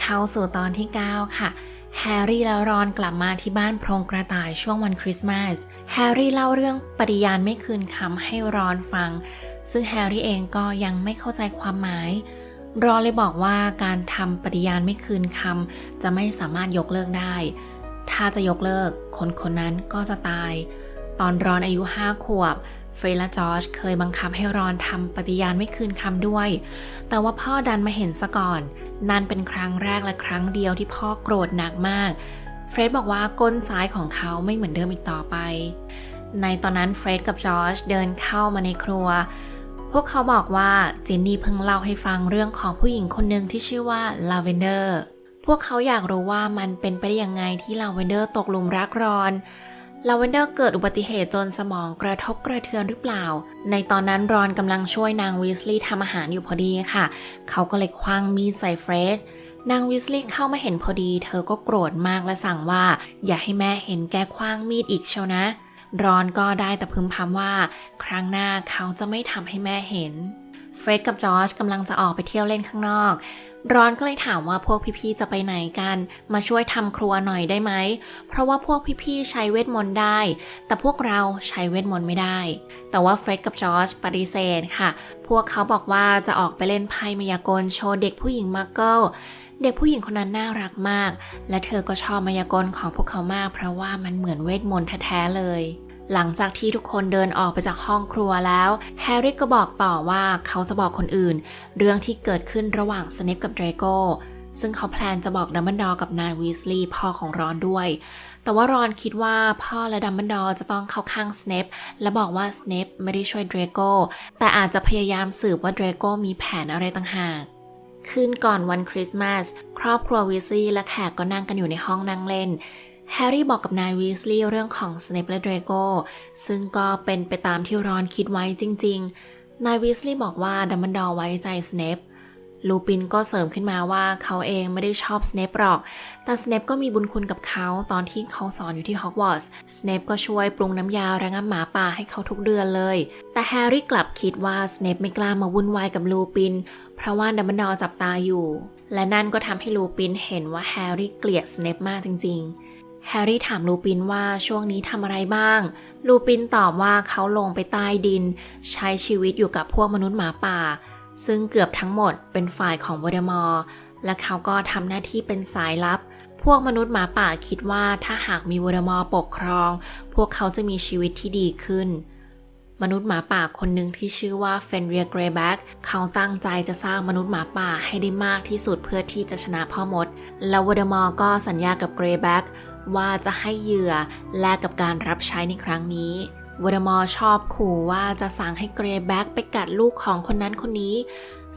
เข้าสู่ตอนที่ 9 ค่ะ แฮร์รี่และรอนกลับมาที่บ้านโพรงกระต่ายช่วงวันคริสต์มาส แฮร์รี่เล่าเรื่องปฏิญาณไม่คืนคำให้รอนฟัง ซึ่งแฮร์รี่เองก็ยังไม่เข้าใจความหมาย รอนเลยบอกว่าการทำปฏิญาณไม่คืนคำจะไม่สามารถยกเลิกได้ ถ้าจะยกเลิก คนคนนั้นก็จะตาย ตอนรอนอายุห้าขวบเฟรและจอร์จเคยบังคับให้รอนทำปฏิญาณไม่คืนคำด้วย แต่ว่าพ่อดันมาเห็นซะก่อน นั่นเป็นครั้งแรกและครั้งเดียวที่พ่อโกรธหนักมาก เฟรดบอกว่าก้นซ้ายของเขาไม่เหมือนเดิมอีกต่อไป ในตอนนั้นเฟรดกับจอร์จเดินเข้ามาในครัว พวกเขาบอกว่าจินนี่เพิ่งเล่าให้ฟังเรื่องของผู้หญิงคนหนึ่งที่ชื่อว่าลาเวนเดอร์ พวกเขาอยากรู้ว่ามันเป็นไปได้ยังไงที่ลาเวนเดอร์ตกหลุมรักรอน ลาเวนเดอร์เกิดอุบัติเหตุจนสมองกระทบกระเทือนหรือเปล่า ในตอนนั้นรอนกำลังช่วยนางวีสลีย์ทำอาหารอยู่พอดีค่ะ เขาก็เลยคว้างมีดใส่เฟรดนางวีสลีย์เข้ามาเห็นพอดี เธอก็โกรธมากและสั่งว่า อย่าให้แม่เห็นแกคว้างมีดอีกเชียวนะ รอนก็ได้แต่พึมพำว่า ครั้งหน้าเขาจะไม่ทำให้แม่เห็น เฟรดกับจอร์จกำลังจะออกไปเที่ยวเล่นข้างนอกรอนก็เลยถามว่าพวกพี่ๆจะไปไหนกัน มาช่วยทำครัวหน่อยได้ไหม เพราะว่าพวกพี่ๆใช้เวทมนต์ได้ แต่พวกเราใช้เวทมนต์ไม่ได้ แต่ว่าเฟร็ดกับจอร์จปฏิเสธค่ะ พวกเขาบอกว่าจะออกไปเล่นไพ่มายากลโชว์เด็กผู้หญิงมาร์เกิลเด็กผู้หญิงคนนั้นน่ารักมาก และเธอก็ชอบมายากลของพวกเขามาก เพราะว่ามันเหมือนเวทมนต์แท้ๆเลย หลังจากที่ทุกคนเดินออกไปจากห้องครัวแล้ว แฮร์รี่ก็บอกต่อว่าเขาจะบอกคนอื่น เรื่องที่เกิดขึ้นระหว่างสเนปกับเดรโกซึ่งเขาแพลนจะบอกดัมเบิลดอร์กับนายวีสลีย์พ่อของรอนด้วย แต่ว่ารอนคิดว่าพ่อและดัมเบิลดอร์จะต้องเข้าข้างสเนปและบอกว่าสเนปไม่ได้ช่วยเดรโกแต่อาจจะพยายามสืบว่าเดรโกมีแผนอะไรต่างหากคืนก่อนวันคริสต์มาสครอบครัววีสลีย์และแขกก็นั่งกันอยู่ในห้องนั่งเล่น แฮร์รี่บอกกับนายวีสลีย์เรื่องของสเนปและเดรโกซึ่งก็เป็นไปตามที่รอนคิดไว้จริง ๆ นายวีสลีย์บอกว่าดัมเบิลดอร์ไว้ใจสเนปลูปินก็เสริมขึ้นมาว่าเขาเองไม่ได้ชอบสเนปหรอก แต่สเนปก็มีบุญคุณกับเขาตอนที่เขาสอนอยู่ที่ฮอกวอตส์ สเนปก็ช่วยปรุงน้ำยาระงับหมาป่าให้เขาทุกเดือนเลย แต่แฮร์รี่กลับคิดว่าสเนปไม่กล้ามาวุ่นวายกับลูปิน เพราะว่าดัมเบิลดอร์จับตาอยู่ และนั่นก็ทำให้ลูปินเห็นว่าแฮร์รี่เกลียดสเนปมากจริง ๆ แฮร์รี่ถามลูปินว่าช่วงนี้ทำอะไรบ้าง ลูปินตอบว่าเขาลงไปใต้ดิน ใช้ชีวิตอยู่กับพวกมนุษย์หมาป่า ซึ่งเกือบทั้งหมดเป็นฝ่ายของวอเดมอร์และเขาก็ทำหน้าที่เป็นสายลับ พวกมนุษย์หมาป่าคิดว่าถ้าหากมีวอเดมอร์ปกครอง พวกเขาจะมีชีวิตที่ดีขึ้น มนุษย์หมาป่าคนหนึ่งที่ชื่อว่าเฟนเรียเกรแบ็กเขาตั้งใจจะสร้างมนุษย์หมาป่าให้ได้มากที่สุดเพื่อที่จะชนะพ่อมด แล้ววอเดมอร์ก็สัญญากับเกรแบ็ก ว่าจะให้เหยื่อแลกกับการรับใช้ในครั้งนี้วอเดมอร์ชอบขู่ว่าจะสั่งให้เกรย์แบ็กไปกัดลูกของคนนั้นคนนี้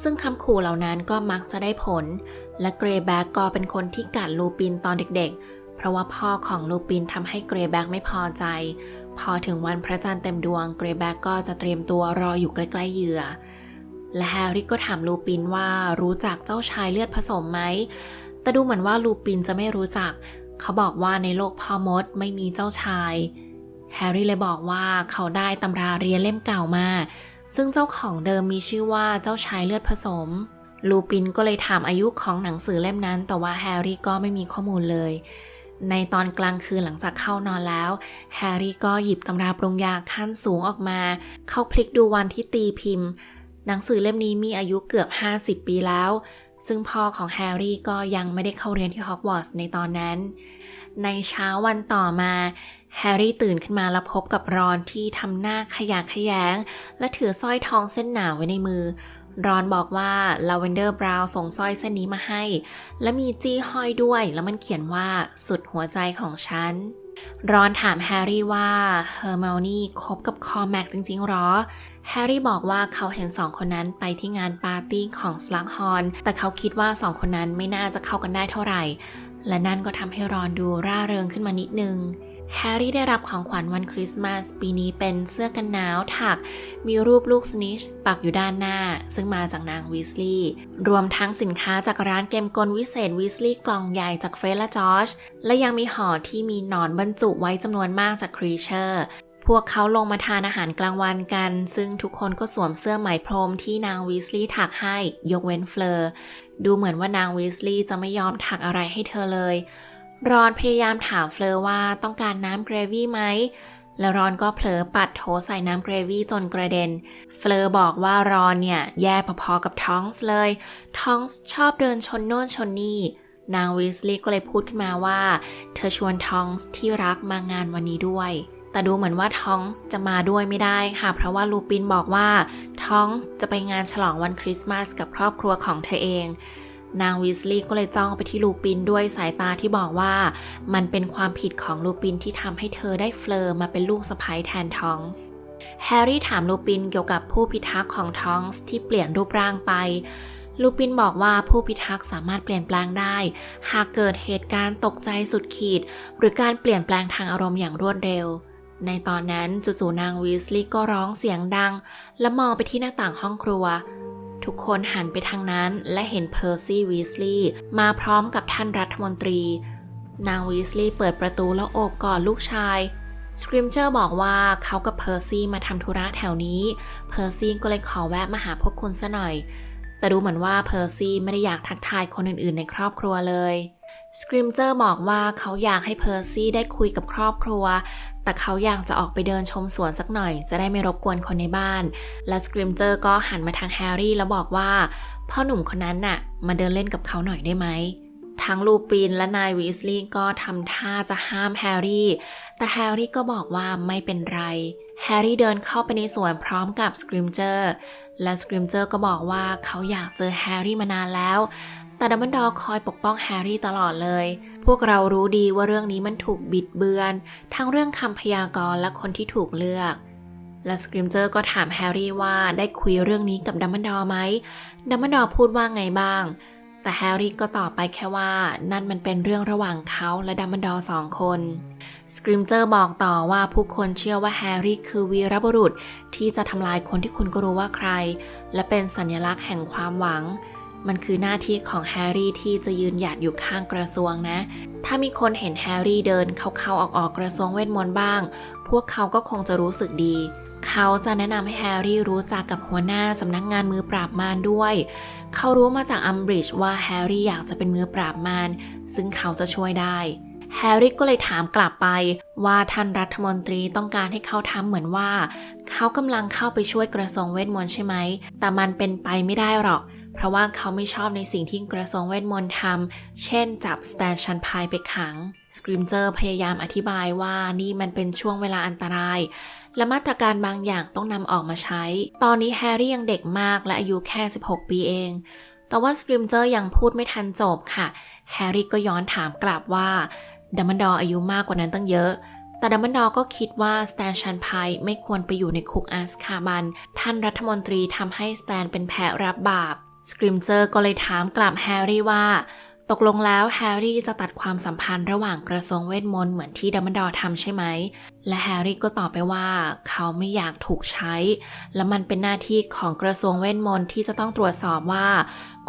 ซึ่งคำขู่เหล่านั้นก็มักจะได้ผล และเกรย์แบ็กก็เป็นคนที่กัดลูปินตอนเด็กๆ เพราะว่าพ่อของลูปินทำให้เกรย์แบ็กไม่พอใจ พอถึงวันพระจันทร์เต็มดวงเกรย์แบ็กก็จะเตรียมตัวรออยู่ใกล้ๆเหยื่อ และแฮร์รี่ก็ถามลูปินว่ารู้จักเจ้าชายเลือดผสมไหมแต่ดูเหมือนว่าลูปินจะไม่รู้จัก เขาบอกว่าในโลกพ่อมดไม่มีเจ้าชาย แฮร์รี่เลยบอกว่าเขาได้ตำราเรียนเล่มเก่ามา ซึ่งเจ้าของเดิมมีชื่อว่าเจ้าชายเลือดผสม ลูปินก็เลยถามอายุของหนังสือเล่มนั้น แต่ว่าแฮร์รี่ก็ไม่มีข้อมูลเลย ในตอนกลางคืนหลังจากเข้านอนแล้ว แฮร์รี่ก็หยิบตำราปรุงยาขั้นสูงออกมา เขาพลิกดูวันที่ตีพิมพ์ หนังสือเล่มนี้มีอายุเกือบ 50 ปีแล้ว ซึ่งพ่อของแฮร์รี่ก็ยังไม่ได้เข้าเรียนที่ฮอกวอตส์ในตอนนั้น ในเช้าวันต่อมาแฮร์รี่ตื่นขึ้นมาแล้วพบกับรอนที่ทำหน้าขยะแขยง และถือสร้อยทองเส้นหนาไว้ในมือ รอนบอกว่าลาเวนเดอร์บราวน์ส่งสร้อยเส้นนี้มาให้ และมีจี้ห้อยด้วย แล้วมันเขียนว่าสุดหัวใจของฉัน รอนถามแฮร์รี่ว่าเฮอร์เมลนี่คบกับคอแม็กจริงๆหรอ แฮร์รี่บอกว่าเขาเห็นสองคนนั้นไปที่งานปาร์ตี้ของสลักฮอนแต่เขาคิดว่าสองคนนั้นไม่น่าจะเข้ากันได้เท่าไหร่ และนั่นก็ทำให้รอนดูร่าเริงขึ้นมานิดนึงแฮร์รี่ได้รับของขวัญวันคริสต์มาสปีนี้เป็นเสื้อกันหนาวถัก มีรูปลูกสนิชปักอยู่ด้านหน้า ซึ่งมาจากนางวีสลีย์รวมทั้งสินค้าจากร้านเกมกลวิเศษวีสลีย์กล่องใหญ่จากเฟรดและจอร์จและยังมีห่อที่มีหนอนบรรจุไว้จำนวนมากจากครีเชอร์ พวกเขาลงมาทานอาหารกลางวันกัน ซึ่งทุกคนก็สวมเสื้อไหมพรมที่นางวีสลีย์ถักให้ ยกเว้นเฟลอร์ดูเหมือนว่านางวีสลีย์จะไม่ยอมถักอะไรให้เธอเลย รอนพยายามถามเฟลอร์ว่าต้องการน้ำเกรวี่ไหม แล้วรอนก็เผลอปัดโถใส่น้ำเกรวี่จนกระเด็น เฟลอร์บอกว่ารอนเนี่ย แย่พอๆกับท้องส์เลย ท้องส์ชอบเดินชนโน่นชนนี่นางวีสลีย์ก็เลยพูดขึ้นมาว่า เธอชวนทองส์ที่รักมางานวันนี้ด้วย แต่ดูเหมือนว่าทองส์จะมาด้วยไม่ได้ค่ะ เพราะว่าลูปินบอกว่าทองส์จะไปงานฉลองวันคริสต์มาสกับครอบครัวของเธอเอง นางวีสลีย์ก็เลยจ้องไปที่ลูปินด้วยสายตาที่บอกว่ามันเป็นความผิดของลูปินที่ทำให้เธอได้เฟลอร์มาเป็นลูกสะใภ้แทนทองส์แฮร์รี่ถามลูปินเกี่ยวกับผู้พิทักษ์ของทองส์ที่เปลี่ยนรูปร่างไป ลูปินบอกว่าผู้พิทักษ์สามารถเปลี่ยนแปลงได้ หากเกิดเหตุการณ์ตกใจสุดขีด หรือการเปลี่ยนแปลงทางอารมณ์อย่างรวดเร็ว ในตอนนั้นจู่ๆนางวีสลีย์ก็ร้องเสียงดัง และมองไปที่หน้าต่างห้องครัว ทุกคนหันไปทางนั้นและเห็นเพอร์ซี่วีสลีย์มาพร้อมกับท่านรัฐมนตรี นางวีสลีย์เปิดประตูแล้วโอบกอดลูกชายสคริมเจอร์บอกว่าเขากับเพอร์ซี่มาทำธุระแถวนี้ เพอร์ซี่ก็เลยขอแวะมาหาพวกคุณซะหน่อย แต่ดูเหมือนว่าเพอร์ซี่ไม่ได้อยากทักทายคนอื่นๆ ในครอบครัวเลย สคริมเจอร์บอกว่าเขาอยากให้เพอร์ซี่ได้คุยกับครอบครัว แต่เขาอยากจะออกไปเดินชมสวนสักหน่อย จะได้ไม่รบกวนคนในบ้าน และสคริมเจอร์ก็หันมาทางแฮร์รี่แล้วบอกว่า พ่อหนุ่มคนนั้นน่ะ มาเดินเล่นกับเขาหน่อยได้ไหมทั้งลูปินและนายวีสลีย์ก็ทำท่าจะห้ามแฮร์รี่ แต่แฮร์รี่ก็บอกว่าไม่เป็นไร แฮร์รี่เดินเข้าไปในสวนพร้อมกับสคริมเจอร์ และสคริมเจอร์ก็บอกว่าเขาอยากเจอแฮร์รี่มานานแล้ว แต่ดัมเบิลดอร์คอยปกป้องแฮร์รี่ตลอดเลย พวกเรารู้ดีว่าเรื่องนี้มันถูกบิดเบือน ทั้งเรื่องคำพยากรณ์และคนที่ถูกเลือก และสคริมเจอร์ก็ถามแฮร์รี่ว่าได้คุยเรื่องนี้กับดัมเบิลดอร์ไหมดัมเบิลดอร์พูดว่าไงบ้าง แต่แฮร์รี่ก็ตอบไปแค่ว่า นั่นมันเป็นเรื่องระหว่างเขาและดัมเบิลดอร์สองคนสคริมเจอร์บอกต่อว่าผู้คนเชื่อว่าแฮร์รี่คือวีรบุรุษที่จะทำลายคนที่คุณก็รู้ว่าใคร และเป็นสัญลักษณ์แห่งความหวัง มันคือหน้าที่ของแฮร์รี่ที่จะยืนหยัดอยู่ข้างกระทรวงนะ ถ้ามีคนเห็นแฮร์รี่เดินเข้าๆออกๆกระทรวงเวทมนต์บ้าง พวกเขาก็คงจะรู้สึกดี เขาจะแนะนำให้แฮร์รี่รู้จักกับหัวหน้าสำนักงานมือปราบมารด้วย เขารู้มาจากอัมบริดจ์ว่าแฮร์รี่อยากจะเป็นมือปราบมาร ซึ่งเขาจะช่วยได้แฮร์รี่ก็เลยถามกลับไปว่าท่านรัฐมนตรีต้องการให้เขาทำเหมือนว่า เขากำลังเข้าไปช่วยกระทรวงเวทมนต์ใช่ไหม แต่มันเป็นไปไม่ได้หรอก เพราะว่าเขาไม่ชอบในสิ่งที่กระทรวงเวทมนต์ทำ เช่นจับสแตนชันพายไปขัง สกริมเจอร์พยายามอธิบายว่านี่มันเป็นช่วงเวลาอันตราย และมาตรการบางอย่างต้องนำออกมาใช้ ตอนนี้แฮร์รี่ยังเด็กมากและอายุแค่ 16 ปีเอง แต่ว่าสกริมเจอร์ยังพูดไม่ทันจบค่ะ แฮร์รี่ก็ย้อนถามกลับว่าดัมเบิลดอร์อายุมากกว่านั้นตั้งเยอะแต่ดัมเบิลดอร์ก็คิดว่าสแตนชันพายไม่ควรไปอยู่ในคุกอาสคาบัน ท่านรัฐมนตรีทำให้สแตนเป็นแพ้รับบาป สกริมเจอร์ก็เลยถามกลับแฮร์รี่ว่า ตกลงแล้วแฮร์รี่จะตัดความสัมพันธ์ระหว่างกระทรวงเวทมนต์เหมือนที่ดัมเบิลดอร์ทำใช่ไหม และแฮร์รี่ก็ตอบไปว่าเขาไม่อยากถูกใช้ และมันเป็นหน้าที่ของกระทรวงเวทมนต์ที่จะต้องตรวจสอบว่า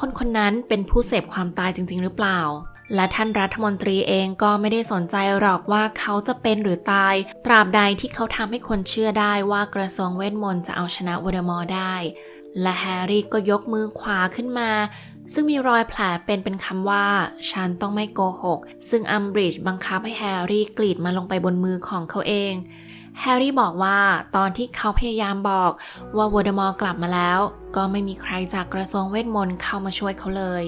คนคนนั้นเป็นผู้เสพความตายจริง ๆ หรือเปล่าและท่านรัฐมนตรีเองก็ไม่ได้สนใจหรอกว่าเขาจะเป็นหรือตาย ตราบใดที่เขาทำให้คนเชื่อได้ว่ากระทรวงเวทมนต์จะเอาชนะวอเดมอร์ได้ และแฮร์รี่ก็ยกมือขวาขึ้นมา ซึ่งมีรอยแผลเป็นเป็นคำว่า ฉันต้องไม่โกหก ซึ่งอัมบริดจ์บังคับให้แฮร์รี่กรีดมาลงไปบนมือของเขาเองแฮร์รี่บอกว่าตอนที่เขาพยายามบอกว่าวอเดมอร์กลับมาแล้ว ก็ไม่มีใครจากกระทรวงเวทมนต์เข้ามาช่วยเขาเลย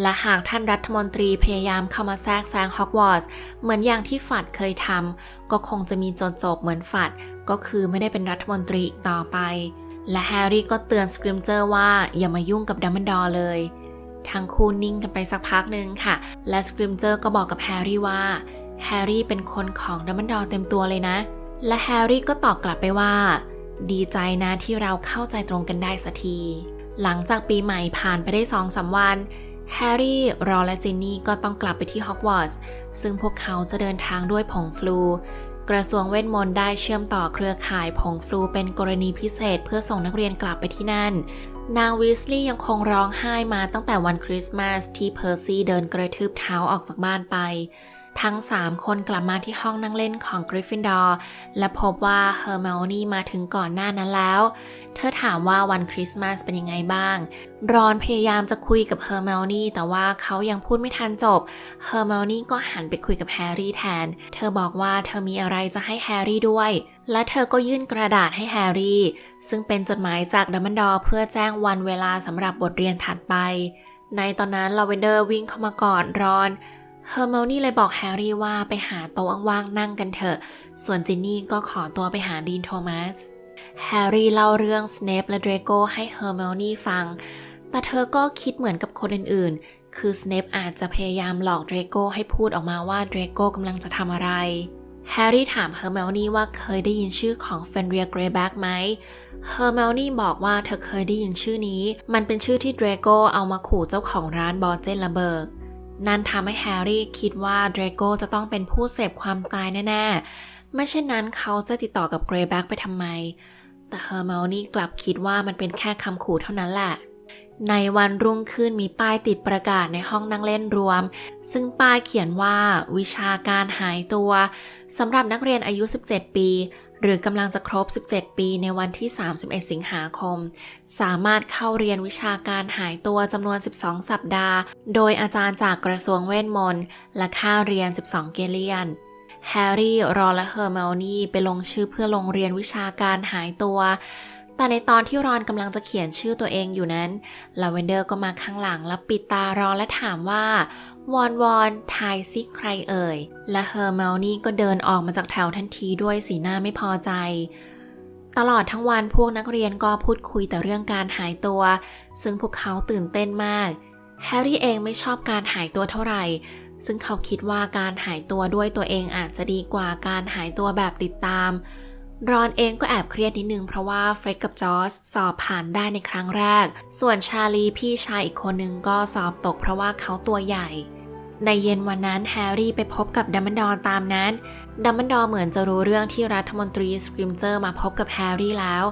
และหากท่านรัฐมนตรีพยายามเข้ามาแทรกแซงฮอกวอตส์เหมือนอย่างที่ฝัดเคยทำก็คงจะมีจนจบเหมือนฝัด ก็คือไม่ได้เป็นรัฐมนตรีอีกต่อไป และแฮร์รี่ก็เตือนสคริมเจอร์ว่าอย่ามายุ่งกับดัมเบิลดอร์เลย ทั้งคู่นิ่งกันไปสักพักหนึ่งค่ะ และสคริมเจอร์ก็บอกกับแฮร์รี่ว่าแฮร์รี่เป็นคนของดัมเบิลดอร์เต็มตัวเลยนะ และแฮร์รี่ก็ตอบกลับไปว่า ดีใจนะที่เราเข้าใจตรงกันได้สักที หลังจากปีใหม่ผ่านไปได้สองสามวันแฮร์รี่ รอและจินนี่ก็ต้องกลับไปที่ฮอกวอตส์ ซึ่งพวกเขาจะเดินทางด้วยผงฟลู กระทรวงเวทมนต์ได้เชื่อมต่อเครือข่ายผงฟลูเป็นกรณีพิเศษเพื่อส่งนักเรียนกลับไปที่นั่น นางวิสลีย์ยังคงร้องไห้มาตั้งแต่วันคริสต์มาสที่เพอร์ซี่เดินกระทืบเท้าออกจากบ้านไป ทั้ง 3 คนกลับมาที่ห้องนั่งเล่นของกริฟฟินดอร์และพบว่าเฮอร์ i ม n นีมาถึงก่อนหน้านั้นแล้ว เธอถามว่าวันคริสต์มาสเป็นยังไงบ้าง รอนพยายามจะคุยกับเฮอร์ i ม n นีแต่ว่าเขายังพูดไม่ทันจบ เฮอร์ i ม n นีก็หันไปคุยกับแฮร์รี่แทน เธอบอกว่าเธอมีอะไรจะให้แฮร์รี่ด้วย และเธอก็ยื่นกระดาษให้แฮร์รี่ ซึ่งเป็นจดหมายจากดัมเบิลดอร์เพื่อแจ้งวันเวลาสำหรับบทเรียนถัดไป ในตอนนั้นลาเวนเดอร์วิ่งเข้ามากอดรอน เฮอร์ i ม n นี่เลยบอกแฮร์รี่ว่าไปหาโต๊ะว่างๆนั่งกันเถอะ ส่วนจินนี่ก็ขอตัวไปหาดีนโทมัส แฮร์รี่เล่าเรื่องสเนปและเดรโกให้เฮอร์ i ม n นี่ฟัง แต่เธอก็คิดเหมือนกับคนอื่นๆ คือสเนปอาจจะพยายามหลอกเดรโกให้พูดออกมาว่าเดรโกกำลังจะทำอะไร แฮร์รี่ถามเฮอร์ i ม n นี่ว่าเคยได้ยินชื่อของเฟนเรียเกรแบ็กไหมเฮอร์ i ม n นี่บอกว่าเธอเคยได้ยินชื่อนี้ มันเป็นชื่อที่เดรโกเอามาขู่เจ้าของร้านบอเจนละเบิร์ก นั่นทำให้แฮร์รี่คิดว่าเดรโกจะต้องเป็นผู้เสพความตายแน่ๆ ไม่เช่นนั้นเขาจะติดต่อกับเกรย์แบ็กไปทำไม แต่เฮอร์ม n นี่กลับคิดว่ามันเป็นแค่คำขู่เท่านั้นแหละ ในวันรุ่งขึ้นมีป้ายติดประกาศในห้องนั่งเล่นรวม ซึ่งป้ายเขียนว่าวิชาการหายตัวสำหรับนักเรียนอายุ 17 ปี หรือกำลังจะครบ 17 ปีในวันที่ 31 สิงหาคม สามารถเข้าเรียนวิชาการหายตัวจำนวน 12 สัปดาห์ โดยอาจารย์จากกระทรวงเวทมนต์และค่าเรียน 12 เกเลียนแฮร์รี่ รอและเฮอร์เมลนี่ไปลงชื่อเพื่อลงเรียนวิชาการหายตัว แต่ในตอนที่รอนกำลังจะเขียนชื่อตัวเองอยู่นั้น ลาเวนเดอร์ก็มาข้างหลังแล้วปิดตารอนและถามว่า วอนวอนทายซิใครเอ่ย และเฮอร์ i ม n นี่ก็เดินออกมาจากแถวทันทีด้วยสีหน้าไม่พอใจ ตลอดทั้งวันพวกนักเรียนก็พูดคุยแต่เรื่องการหายตัว ซึ่งพวกเขาตื่นเต้นมาก แฮร์รี่เองไม่ชอบการหายตัวเท่าไหร่ ซึ่งเขาคิดว่าการหายตัวด้วยตัวเองอาจจะดีกว่าการหายตัวแบบติดตาม รอนเองก็แอบเครียดนิดนึงเพราะว่าเฟร็ดกับจอร์จสอบผ่านได้ในครั้งแรก ส่วนชาลีพี่ชายอีกคนนึงก็สอบตกเพราะว่าเขาตัวใหญ่ ในเย็นวันนั้นแฮร์รี่ไปพบกับดัมเบิลดอร์ตามนั้น ดัมเบิลดอร์เหมือนจะรู้เรื่องที่รัฐมนตรีสกริมเจอร์มาพบกับแฮร์รี่แล้ว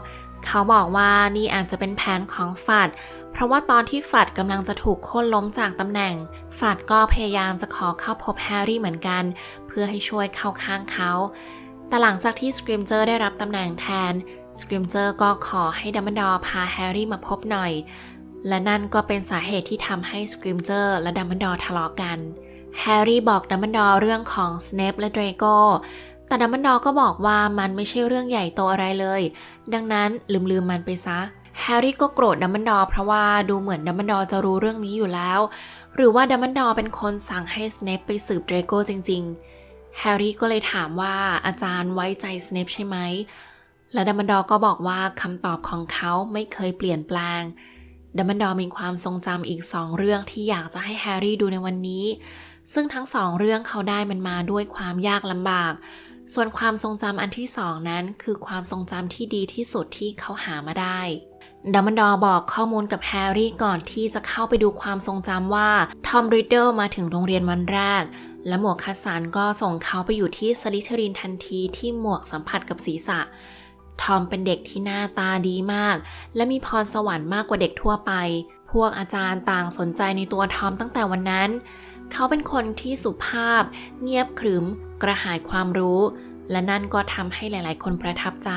เขาบอกว่านี่อาจจะเป็นแผนของฝัด เพราะว่าตอนที่ฝัดกำลังจะถูกโค่นล้มจากตำแหน่ง ฝัดก็พยายามจะขอเข้าพบแฮร์รี่เหมือนกัน เพื่อให้ช่วยเข้าข้างเขา แต่หลังจากที่สกริมเจอร์ได้รับตำแหน่งแทนสกริมเจอร์ก็ขอให้ดัมเบิลดอร์พาแฮร์รี่มาพบหน่อย และนั่นก็เป็นสาเหตุที่ทำให้สกริมเจอร์และดัมเบิลดอร์ทะเลาะกัน แฮร์รี่บอกดัมเบิลดอร์เรื่องของสเนปและเดรโกแต่ดัมเบิลดอร์ก็บอกว่ามันไม่ใช่เรื่องใหญ่โตอะไรเลย ดังนั้นลืมๆมันไปซะแฮร์รี่ก็โกรธดัมเบิลดอร์เพราะว่าดูเหมือนดัมเบิลดอร์จะรู้เรื่องนี้อยู่แล้ว หรือว่าดัมเบิลดอร์เป็นคนสั่งให้สเนปไปสืบเดรโกจริง ๆ แฮร์รี่ก็เลยถามว่าอาจารย์ไว้ใจสเนปใช่ไหม และดัมเบิลดอร์ก็บอกว่าคำตอบของเขาไม่เคยเปลี่ยนแปลง ดัมเบิลดอร์มีความทรงจำอีกสองเรื่องที่อยากจะให้แฮร์รี่ดูในวันนี้ ซึ่งทั้งสองเรื่องเขาได้มันมาด้วยความยากลำบาก ส่วนความทรงจำอันที่สองนั้นคือความทรงจำที่ดีที่สุดที่เขาหามาได้ดัมเบิลดอร์บอกข้อมูลกับแฮร์รี่ก่อนที่จะเข้าไปดูความทรงจำว่าทอมริดเดิลมาถึงโรงเรียนวันแรก และหมวกคัสสันก็ส่งเขาไปอยู่ที่สลิเทรินทันทีที่หมวกสัมผัสกับศีรษะ ทอมเป็นเด็กที่หน้าตาดีมาก และมีพรสวรรค์มากกว่าเด็กทั่วไป พวกอาจารย์ต่างสนใจในตัวทอมตั้งแต่วันนั้น เขาเป็นคนที่สุภาพ เงียบขรึม กระหายความรู้ และนั่นก็ทำให้หลาย ๆ คนประทับใจ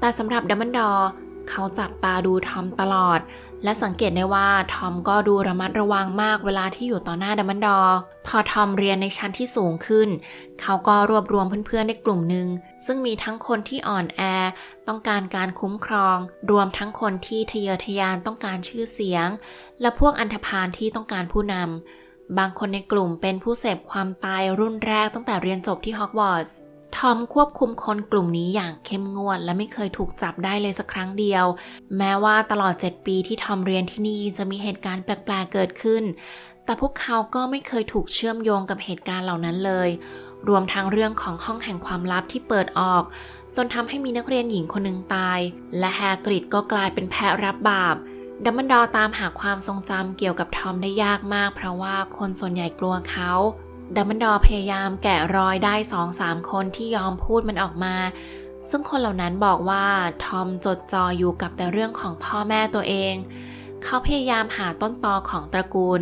แต่สำหรับดัมเบิลดอร์เขาจับตาดูทอมตลอด และสังเกตได้ว่าทอมก็ดูระมัดระวังมากเวลาที่อยู่ต่อหน้าดัมเบิลดอร์พอทอมเรียนในชั้นที่สูงขึ้น เขาก็รวบรวมเพื่อนๆในกลุ่มหนึ่งซึ่งมีทั้งคนที่อ่อนแอ ต้องการการคุ้มครอง รวมทั้งคนที่ทะเยอทะยานต้องการชื่อเสียง และพวกอันธพาลที่ต้องการผู้นำบางคนในกลุ่มเป็นผู้เสพความตายรุ่นแรกตั้งแต่เรียนจบที่ฮอกวอตส์ ทอมควบคุมคนกลุ่มนี้อย่างเข้มงวด และไม่เคยถูกจับได้เลยสักครั้งเดียว แม้ว่าตลอด 7 ปีที่ทอมเรียนที่นี่จะมีเหตุการณ์แปลกๆเกิดขึ้น แต่พวกเขาก็ไม่เคยถูกเชื่อมโยงกับเหตุการณ์เหล่านั้นเลย รวมทั้งเรื่องของห้องแห่งความลับที่เปิดออก จนทำให้มีนักเรียนหญิงคนหนึ่งตาย และแฮกริดก็กลายเป็นแพะรับบาปดัมเบิลดอร์ตามหาความทรงจำเกี่ยวกับทอมได้ยากมาก เพราะว่าคนส่วนใหญ่กลัวเขา ดัมเบิลดอร์พยายามแกะรอยได้สองสามคนที่ยอมพูดมันออกมา ซึ่งคนเหล่านั้นบอกว่าทอมจดจ่ออยู่กับแต่เรื่องของพ่อแม่ตัวเอง เขาพยายามหาต้นตอของตระกูล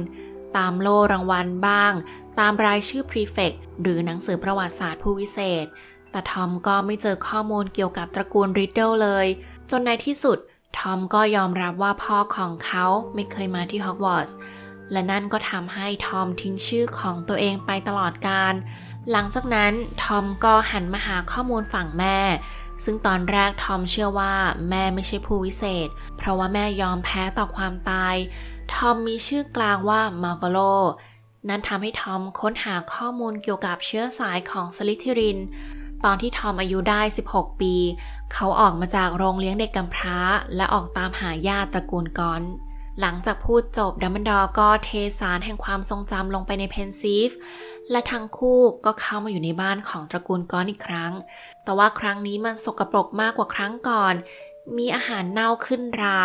ตามโล่รางวัลบ้าง ตามรายชื่อ Prefect หรือหนังสือประวัติศาสตร์ผู้วิเศษ แต่ทอมก็ไม่เจอข้อมูลเกี่ยวกับตระกูลริดเดิลเลย จนในที่สุดทอมก็ยอมรับว่าพ่อของเขาไม่เคยมาที่ฮอกวอตส์ และนั่นก็ทำให้ทอมทิ้งชื่อของตัวเองไปตลอดการ หลังจากนั้นทอมก็หันมาหาข้อมูลฝั่งแม่ ซึ่งตอนแรกทอมเชื่อว่าแม่ไม่ใช่ผู้วิเศษ เพราะว่าแม่ยอมแพ้ต่อความตาย ทอมมีชื่อกลางว่ามาร์วโลนั่นทำให้ทอมค้นหาข้อมูลเกี่ยวกับเชื้อสายของสลิธิริน ตอนที่ทอมอายุได้ 16 ปี เขาออกมาจากโรงเลี้ยงเด็กกำพร้า และออกตามหาญาติตระกูลกอน หลังจากพูดจบดัมเบิลดอร์ก็เทสารแห่งความทรงจำลงไปในเพนซีฟและทั้งคู่ก็เข้ามาอยู่ในบ้านของตระกูลกอนอีกครั้ง แต่ว่าครั้งนี้มันสกปรกมากกว่าครั้งก่อน มีอาหารเน่าขึ้นรา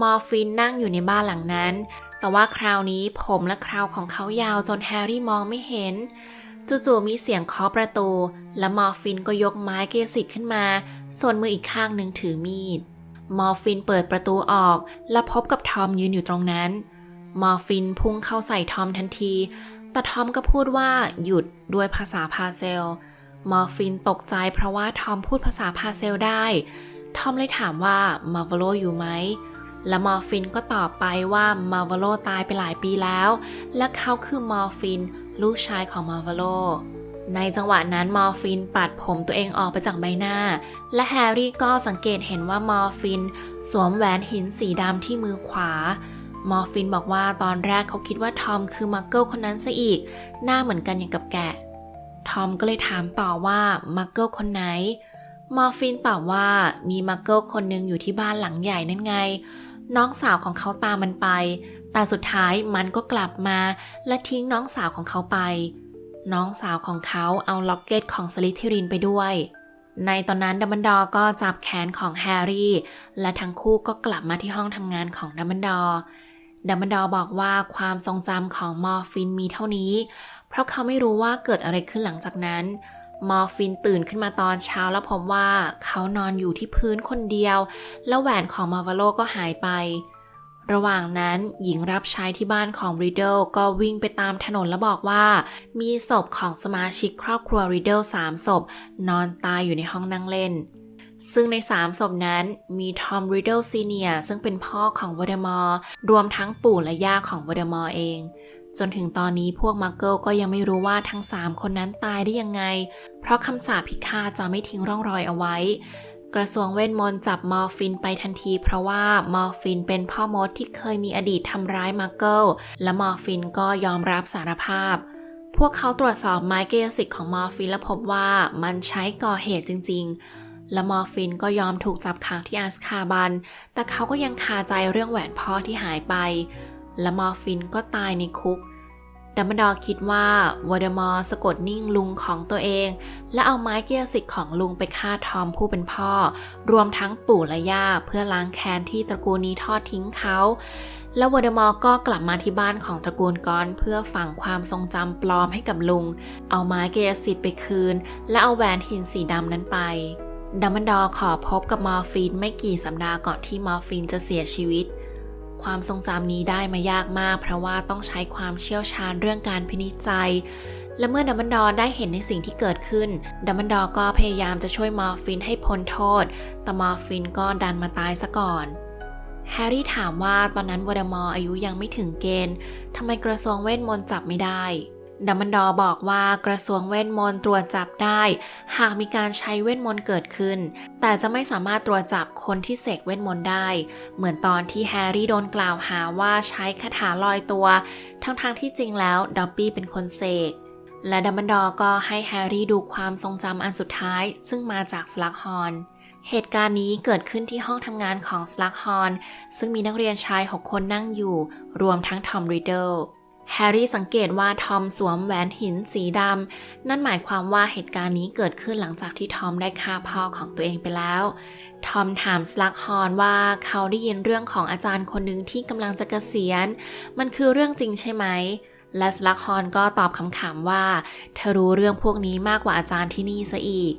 มอร์ฟินนั่งอยู่ในบ้านหลังนั้น แต่ว่าคราวนี้ผมและคราวของเขายาวจนแฮร์รี่มองไม่เห็น จู่ๆมีเสียงเคาะประตู และมอร์ฟินก็ยกไม้เกสิทขึ้นมา ส่วนมืออีกข้างหนึ่งถือมีด มอร์ฟินเปิดประตูออก และพบกับทอมยืนอยู่ตรงนั้น มอร์ฟินพุ่งเข้าใส่ทอมทันที แต่ทอมก็พูดว่าหยุดด้วยภาษาพาเซล มอร์ฟินตกใจเพราะว่าทอมพูดภาษาพาเซลได้ ทอมเลยถามว่ามาร์วโลอยู่ไหม และมอร์ฟินก็ตอบไปว่ามาร์วโลตายไปหลายปีแล้ว และเขาคือมอร์ฟินลูกชายของมาร์วโล ในจังหวะนั้นมอร์ฟินปัดผมตัวเองออกไปจากใบหน้า และแฮร์รี่ก็สังเกตเห็นว่ามอร์ฟิน สวมแหวนหินสีดำที่มือขวา มอร์ฟินบอกว่าตอนแรกเขาคิดว่าทอมคือมักเกิลคนนั้นซะอีก หน้าเหมือนกันอย่างกับแกะ ทอมก็เลยถามต่อว่ามักเกิลคนไหน มอร์ฟินตอบว่ามีมักเกิลคนหนึ่งอยู่ที่บ้านหลังใหญ่นั่นไง น้องสาวของเขาตามมันไป แต่สุดท้ายมันก็กลับมาและทิ้งน้องสาวของเขาไป น้องสาวของเขาเอาล็อกเก็ตของสลิธิรินไปด้วย ในตอนนั้นดัมเบิลดอร์ก็จับแขนของแฮร์รี่ และทั้งคู่ก็กลับมาที่ห้องทำงานของดัมเบิลดอร์ดัมเบิลดอร์บอกว่าความทรงจำของมอร์ฟินมีเท่านี้ เพราะเขาไม่รู้ว่าเกิดอะไรขึ้นหลังจากนั้น มอร์ฟินตื่นขึ้นมาตอนเช้าแล้วพบว่าเขานอนอยู่ที่พื้นคนเดียว แล้วแหวนของมาร์วาโลก็หายไป ระหว่างนั้นหญิงรับใช้ที่บ้านของริดเดิลก็วิ่งไปตามถนนแล้วบอกว่า มีศพของสมาชิกครอบครัวริดเดิลสามศพ นอนตายอยู่ในห้องนั่งเล่น ซึ่งในสามศพนั้นมีทอมริดเดิลซีเนียซึ่งเป็นพ่อของวอเดมอร์รวมทั้งปู่และย่าของวอเดมอร์เอง จนถึงตอนนี้พวกมักเกิลก็ยังไม่รู้ว่าทั้ง3คนนั้นตายได้ยังไง เพราะคำสาปพิฆาตจะไม่ทิ้งร่องรอยเอาไว้ กระทรวงเวทมนต์จับมอร์ฟินไปทันทีเพราะว่ามอร์ฟินเป็นพ่อมดที่เคยมีอดีตทำร้ายมักเกิลและมอร์ฟินก็ยอมรับสารภาพ พวกเขาตรวจสอบไม้เกยสิทธิ์ของมอร์ฟินและพบว่ามันใช้ก่อเหตุจริง ๆ และมอร์ฟินก็ยอมถูกจับขังที่อาสคาบัน แต่เขาก็ยังคาใจเรื่องแหวนพ่อที่หายไป และมอร์ฟินก็ตายในคุก ดัมเบิลดอร์คิดว่าวอเดมอร์สะกดนิ่งลุงของตัวเอง และเอาไม้เกียร์สิทธิ์ของลุงไปฆ่าทอมผู้เป็นพ่อ รวมทั้งปู่และย่าเพื่อล้างแค้นที่ตระกูลนี้ทอดทิ้งเขา แล้ววอเดมอร์ก็กลับมาที่บ้านของตระกูลกอนเพื่อฝังความทรงจำปลอมให้กับลุง เอาไม้เกียร์สิทธิ์ไปคืน และเอาแหวนหินสีดำนั้นไปดัมเบิลดอร์ขอพบกับมอร์ฟินไม่กี่สัปดาห์ก่อนที่มอร์ฟินจะเสียชีวิต ความทรงจำนี้ได้มายากมาก เพราะว่าต้องใช้ความเชี่ยวชาญเรื่องการพินิจใจ และเมื่อดัมเบิลดอร์ได้เห็นในสิ่งที่เกิดขึ้น ดัมเบิลดอร์ก็พยายามจะช่วยมอร์ฟินให้พ้นโทษ แต่มอร์ฟินก็ดันมาตายซะก่อนแฮร์รี่ถามว่าตอนนั้นวอเดมอร์อายุยังไม่ถึงเกณฑ์ทำไมกระทรวงเวทมนต์จับไม่ได้ ดัมบิลดอร์บอกว่ากระทรวงเวทมนต์ตรวจจับได้ หากมีการใช้เวทมนต์เกิดขึ้น แต่จะไม่สามารถตรวจจับคนที่เสกเวทมนต์ได้ เหมือนตอนที่แฮร์รี่โดนกล่าวหาว่าใช้คาถาลอยตัว ทั้งๆทที่จริงแล้วด็อบบี้เป็นคนเสกและดัมบิลดอร์ก็ให้แฮร์รี่ดูความทรงจำอันสุดท้าย ซึ่งมาจากสลักฮอร์นเหตุการณ์นี้เกิดขึ้นที่ห้องทำงานของสลักฮอร์นซึ่งมีนักเรียนชาย 6 คนนั่งอยู่ รวมทั้งทอมริดเดิล แฮร์รี่สังเกตว่าทอมสวมแหวนหินสีดำ นั่นหมายความว่าเหตุการณ์นี้เกิดขึ้นหลังจากที่ทอมได้ฆ่าพ่อของตัวเองไปแล้ว ทอมถามสลักฮอนว่าเขาได้ยินเรื่องของอาจารย์คนหนึ่งที่กำลังจะเกษียณ มันคือเรื่องจริงใช่ไหม และสลักฮอนก็ตอบคำถามว่า เธอรู้เรื่องพวกนี้มากกว่าอาจารย์ที่นี่ซะอีก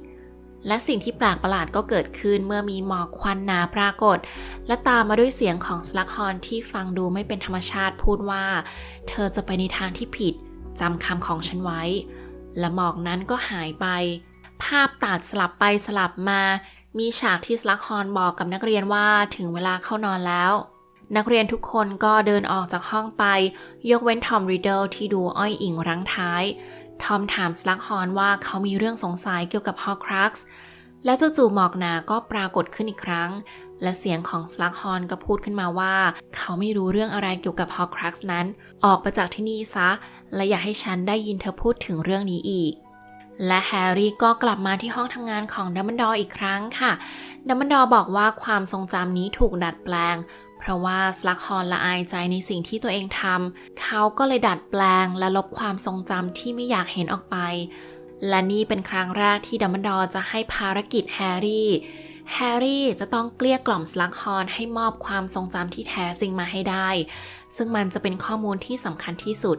และสิ่งที่แปลกประหลาดก็เกิดขึ้นเมื่อมีหมอกควันหนาปรากฏ และตามมาด้วยเสียงของสลักฮอนที่ฟังดูไม่เป็นธรรมชาติพูดว่า เธอจะไปในทางที่ผิดจำคำของฉันไว้ และหมอกนั้นก็หายไป ภาพตัดสลับไปสลับมา มีฉากที่สลักฮอนบอกกับนักเรียนว่าถึงเวลาเข้านอนแล้ว นักเรียนทุกคนก็เดินออกจากห้องไป ยกเว้นทอมรีเดลที่ดูอ้อยอิงรั้งท้าย ทอมถามสลักฮอนว่าเขามีเรื่องสงสัยเกี่ยวกับฮอครักซ์แล้วจู่ๆหมอกหนาก็ปรากฏขึ้นอีกครั้ง และเสียงของสลักฮอนก็พูดขึ้นมาว่า เขาไม่รู้เรื่องอะไรเกี่ยวกับฮอครักซ์นั้น ออกไปจากที่นี่ซะ และอย่าให้ฉันได้ยินเธอพูดถึงเรื่องนี้อีก และแฮร์รี่ก็กลับมาที่ห้องทำงานของดัมเบิลดอร์อีกครั้งค่ะ ดัมเบิลดอร์บอกว่าความทรงจำนี้ถูกดัดแปลง เพราะว่าสลักฮอนละอายใจในสิ่งที่ตัวเองทำเขาก็เลยดัดแปลงและลบความทรงจำที่ไม่อยากเห็นออกไป และนี่เป็นครั้งแรกที่ดัมเบิลดอร์จะให้ภารกิจแฮร์รี่แฮร์รี่จะต้องเกลี้ยกล่อมสลักฮอนให้มอบความทรงจำที่แท้จริงมาให้ได้ ซึ่งมันจะเป็นข้อมูลที่สำคัญที่สุด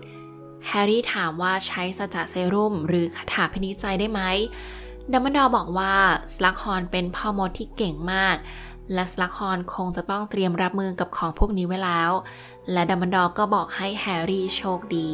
แฮร์รี่ถามว่าใช้สจะเซรุ่มหรือคาถาพินิจใจได้ไหมดัมเบิลดอร์บอกว่าสลักฮอนเป็นพ่อมดที่เก่งมาก ละสลักฮอนคงจะต้องเตรียมรับมือกับของพวกนี้ไว้แล้ว และดัมเบิลดอร์ก็บอกให้แฮร์รี่โชคดี